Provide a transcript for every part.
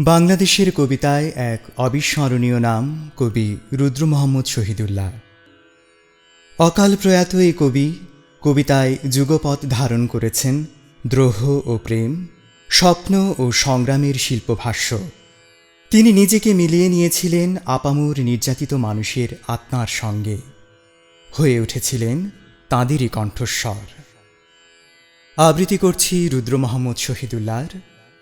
বাংলাদেশের কবিতায় এক অবিস্মরণীয় নাম, কবি রুদ্র মোহাম্মদ শহীদুল্লাহ। অকাল প্রয়াত এই কবি কবিতায় যুগপথ ধারণ করেছেন দ্রোহ ও প্রেম, স্বপ্ন ও সংগ্রামের শিল্পভাষ্য। তিনি নিজেকে মিলিয়ে নিয়েছিলেন আপামুর নির্যাতিত মানুষের আত্মার সঙ্গে। হয়ে উঠেছিলেন তাঁদেরই কণ্ঠস্বর। আবৃত্তি করছি রুদ্র মোহাম্মদ শহীদুল্লাহর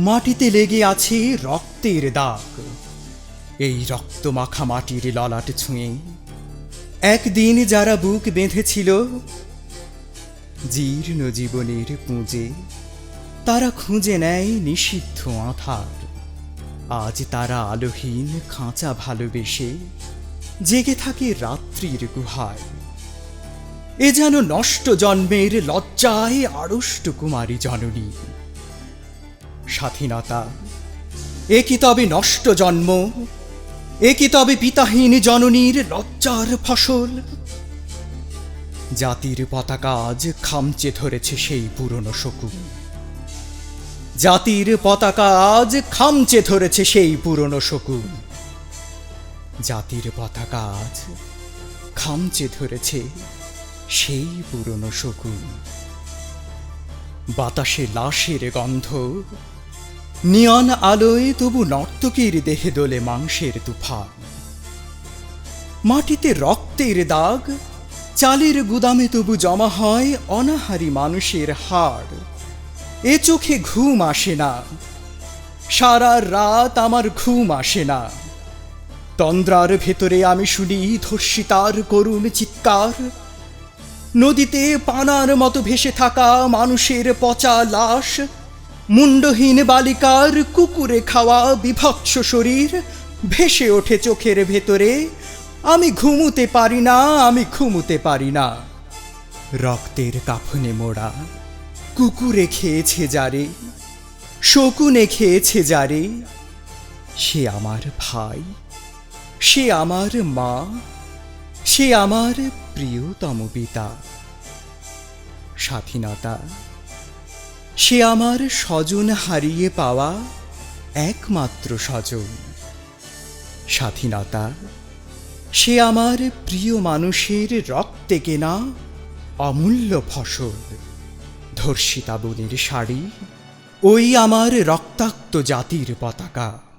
মাটিতে লেগে আছে রক্তের দাগ। এই রক্ত মাখা মাটির ললাট ছুঁয়ে। একদিন যারা বুক বেঁধেছিল, জীর্ণ জীবনের পুঁজে, তারা খুঁজে নেয় নিষিদ্ধ আধার। আজ তারা আলোহীন খাঁচা ভালোবেসে, জেগে থাকে রাত্রির গুহায়। এ যেন নষ্ট জন্মের লজ্জায় আড়ষ্ট কুমারী জননী। স্বাধীনতা। এ কি তবে নষ্ট জন্ম এ কি তবে পিতাহীন জননীর লজ্জার ফসল। জাতির পতাকা আজ খামচে ধরেছে সেই পুরনো শকুন। জাতির পতাকা আজ খামচে ধরেছে সেই পুরনো শকুন। জাতির পতাকা আজ খামচে ধরেছে সেই পুরনো শকুন। বাতাসে লাশের গন্ধ নিয়ন আলোয় তবু নর্তকীর দেহে দোলে মাংসের তুফান। মাটিতে রক্তের দাগ, চালের গুদামে তবু জমা হয় অনাহারি মানুষের হাড়। এ চোখে ঘুম আসে না, সারা রাত আমার ঘুম আসে না। তন্দ্রার ভেতরে আমি শুনি ধর্ষিতার করুণ চিৎকার। নদীতে পানার মতো ভেসে থাকা মানুষের পচা লাশ মুন্ডহীন বালিকার কুকুরে খাওয়া বিভৎস শরীর, ভেসে ওঠে চোখের ভেতরে। আমি ঘুমুতে পারি না, আমি ঘুমুতে পারি না। রক্তের কাফনে মোড়া কুকুরে খেয়েছে যারে, শকুনে খেয়েছে যারে। সে আমার ভাই, সে আমার মা, সে আমার প্রিয়তম পিতা। স্বাধীনতা সে আমার স্বজন হারিয়ে পাওয়া একমাত্র স্বজন। স্বাধীনতা সে আমার প্রিয় মানুষের রক্তে কেনা অমূল্য ফসল। ধর্ষিতা বনের শাড়ি, ওই আমার রক্তাক্ত জাতির পতাকা।